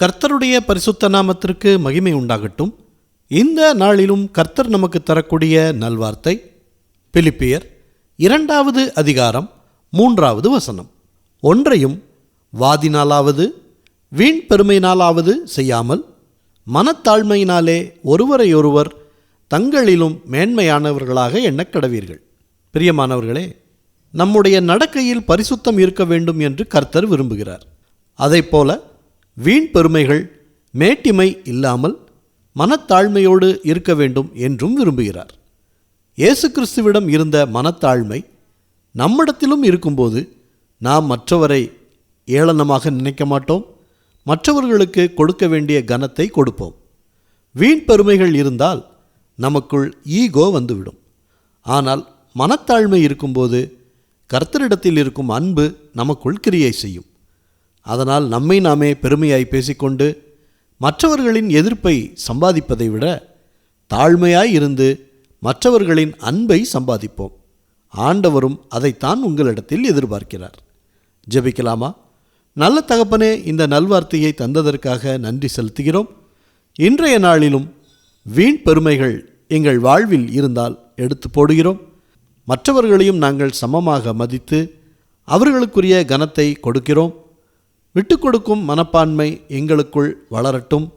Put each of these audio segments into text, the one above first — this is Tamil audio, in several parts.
கர்த்தருடைய பரிசுத்த நாமத்திற்கு மகிமை உண்டாகட்டும். இந்த நாளிலும் கர்த்தர் நமக்கு தரக்கூடிய நல்வார்த்தை பிலிப்பியர் இரண்டாவது அதிகாரம் மூன்றாவது வசனம். ஒன்றையும் வாதினாலாவது வீண் பெருமையினாலாவது செய்யாமல் மனத்தாழ்மையினாலே ஒருவரையொருவர் தங்களிலும் மேன்மையானவர்களாக எண்ணக்கடவீர்கள் பிரியமானவர்களே நம்முடைய நடக்கையில் பரிசுத்தம் இருக்க வேண்டும் என்று கர்த்தர் விரும்புகிறார். அதைப்போல வீண் பெருமைகள் மேட்டிமை இல்லாமல் மனத்தாழ்மையோடு இருக்க வேண்டும் என்றும் விரும்புகிறார். இயேசு கிறிஸ்துவிடம் இருந்த மனத்தாழ்மை நம்மிடத்திலும் இருக்கும்போது நாம் மற்றவரை ஏளனமாக நினைக்க மாட்டோம். மற்றவர்களுக்கு கொடுக்க வேண்டிய கனத்தை கொடுப்போம். வீண் பெருமைகள் இருந்தால் நமக்குள் ஈகோ வந்துவிடும். ஆனால் மனத்தாழ்மை இருக்கும்போது கர்த்தரிடத்தில் இருக்கும் அன்பு நமக்குள் கிரியை செய்யும். அதனால் நம்மை நாமே பெருமையாய் பேசிக்கொண்டு மற்றவர்களின் எதிர்ப்பை சம்பாதிப்பதை விட தாழ்மையாய் இருந்து மற்றவர்களின் அன்பை சம்பாதிப்போம். ஆண்டவரும் அதைத்தான் உங்களிடத்தில் எதிர்பார்க்கிறார். ஜெபிக்கலாமா? நல்ல தகப்பனே இந்த நல்வார்த்தையை தந்ததற்காக நன்றி செலுத்துகிறோம். இன்றைய நாளிலும் வீண் பெருமைகள் எங்கள் வாழ்வில் இருந்தால் எடுத்து போடுகிறோம். மற்றவர்களையும் நாங்கள் சமமாக மதித்து அவர்களுக்குரிய கனத்தை கொடுக்கிறோம். விட்டு கொடுக்கும் மனப்பான்மை எங்களுக்குள் வளரட்டும்.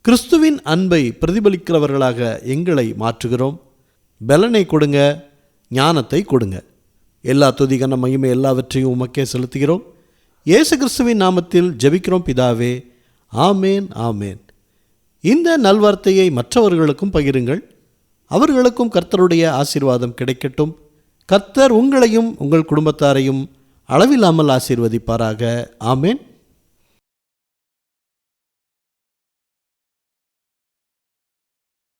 கிறிஸ்துவின் அன்பை பிரதிபலிக்கிறவர்களாக எங்களை மாற்றுகிறோம். பலனை கொடுங்க ஞானத்தை கொடுங்க. எல்லா துதிகன மகிமை எல்லாவற்றையும் உமக்கே செலுத்துகிறோம். இயேசு கிறிஸ்துவின் நாமத்தில் ஜெபிக்கிறோம் பிதாவே. ஆமேன் ஆமேன். இந்த நல்வார்த்தையை மற்றவர்களுக்கும் பகிருங்கள். அவர்களுக்கும் கர்த்தருடைய ஆசீர்வாதம் கிடைக்கட்டும். கர்த்தர் உங்களையும் உங்கள் குடும்பத்தாரையும் அளவில்லாமல் ஆசீர்வதிப்பாராக. ஆமேன்.